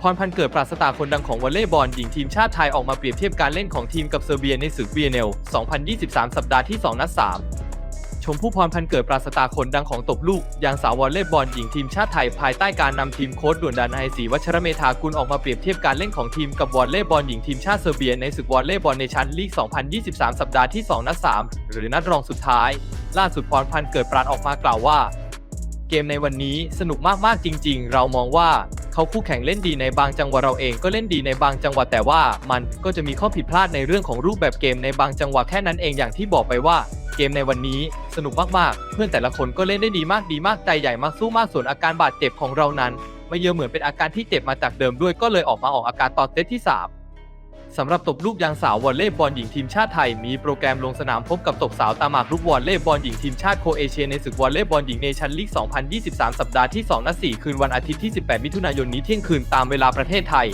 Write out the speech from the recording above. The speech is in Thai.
พรพันเกิดปราศตาคนดังของวอลเลย์บอลหญิงทีมชาติไทยออกมาเปรียบเทียบการเล่นของทีมกับเซอร์เบียในศึก VNL 2023 สัปดาห์ที่ 2 นัด 3 ชมพู่พรพันเกิดปราศตาคนดังของตบลูกย่างสาววอลเลย์บอลหญิงทีมชาติไทยภายใต้การนำทีมโค้ชด่วนดานายศรีวัชรเมธากุลออกมาเปรียบเทียบการเล่นของทีมกับวอลเลย์บอลหญิงทีมชาติเซอร์เบียในศึกวอลเลย์บอลในชั้นลีก 2023 สัปดาห์ที่ 2 นัด 3 หรือนัดรองสุดท้าย ล่าสุดพรพันเกิดปราดออกมากล่าวว่า เกมในวันนี้สนุกมากๆจริง ๆ เรามองว่า เขาคู่แข่งเล่นดีในบางจังหวะเราเองก็เล่นดีในบางจังหวะแต่ว่ามันก็จะมีข้อผิดพลาดในเรื่องของรูปแบบเกมในบางจังหวะแค่นั้นเองอย่างที่บอกไปว่าเกมในวันนี้สนุกมากๆ เพื่อนแต่ละคนก็เล่นได้ดีมากดีมากใจใหญ่มากสู้มากส่วนอาการบาดเจ็บของเรานั้น ไม่เยอะเหมือนเป็นอาการที่เจ็บมาจากเดิมด้วยก็เลยออกมาออกอาการตอนเซตที่สาม สำหรับตบลูกยางสาววอลเลย์บอลหญิงทีมชาติไทย มีโปรแกรมลงสนามพบกับตบสาวตามหมากลูกวอลเลย์บอลหญิงทีมชาติโคเอเชียในศึกวอลเลย์บอลหญิงเนชั่นลีก 2023 สัปดาห์ที่ 2 นัด 4 คืนวันอาทิตย์ที่ 18 มิถุนายนนี้เที่ยงคืนตามเวลาประเทศไทย